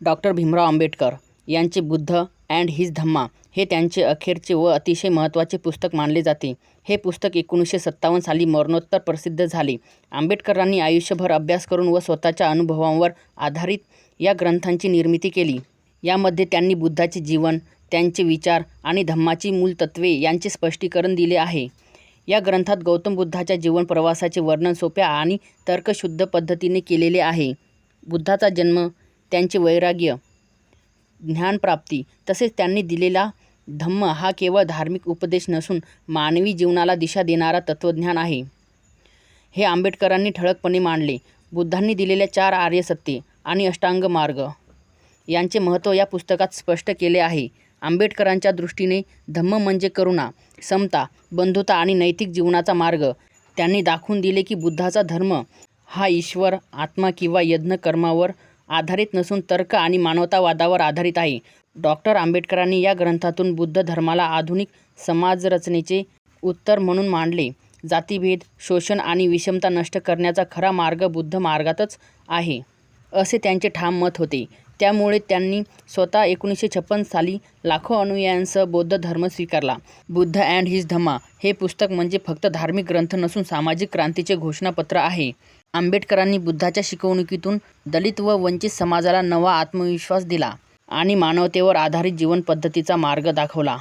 Doctor Bhimrao Ambedkar यांचे Buddha and his धम्मा हे त्यांचे अखेरचे व अतिशय महत्त्वाचे पुस्तक मानले जाते. हे पुस्तक एकोणीसशे सत्तावन्न साली मरणोत्तर प्रसिद्ध झाले. आंबेडकरांनी आयुष्यभर अभ्यास करून व स्वतःच्या अनुभवांवर आधारित या ग्रंथांची निर्मिती केली. यामध्ये त्यांनी बुद्धाचे जीवन, त्यांचे विचार आणि धम्माची मूलतत्वे यांचे स्पष्टीकरण दिले आहे. या ग्रंथात गौतम बुद्धाच्या जीवन प्रवासाचे वर्णन सोप्या आणि तर्कशुद्ध पद्धतीने केलेले आहे. बुद्धाचा जन्म, त्यांचे वैराग्य, ज्ञानप्राप्ती तसेच त्यांनी दिलेला धम्म हा केवळ धार्मिक उपदेश नसून मानवी जीवनाला दिशा देणारा तत्त्वज्ञान आहे, हे आंबेडकरांनी ठळकपणे मांडले. बुद्धांनी दिलेल्या चार आर्य सत्ये आणि अष्टांग मार्ग यांचे महत्त्व या पुस्तकात स्पष्ट केले आहे. आंबेडकरांच्या दृष्टीने धम्म म्हणजे करुणा, समता, बंधुता आणि नैतिक जीवनाचा मार्ग. त्यांनी दाखवून दिले की बुद्धाचा धर्म हा ईश्वर, आत्मा किंवा यज्ञ कर्मावर आधारित नसून तर्क आणि मानवतावादावर आधारित आहे. डॉक्टर आंबेडकरांनी या ग्रंथातून बुद्ध धर्माला आधुनिक समाजरचनेचे उत्तर म्हणून मांडले. जातीभेद, शोषण आणि विषमता नष्ट करण्याचा खरा मार्ग बुद्ध मार्गातच आहे, असे त्यांचे ठाम मत होते. त्यामुळे त्यांनी स्वतः एकोणीसशे छप्पन साली लाखो अनुयायांसह बौद्ध धर्म स्वीकारला. बुद्ध अँड हिज धम्मा हे पुस्तक म्हणजे फक्त धार्मिक ग्रंथ नसून सामाजिक क्रांतीचे घोषणापत्र आहे. आंबेडकरांनी बुद्धाच्या शिकवणुकीतून दलित व वंचित समाजाला नवा आत्मविश्वास दिला आणि मानवतेवर आधारित जीवनपद्धतीचा मार्ग दाखवला.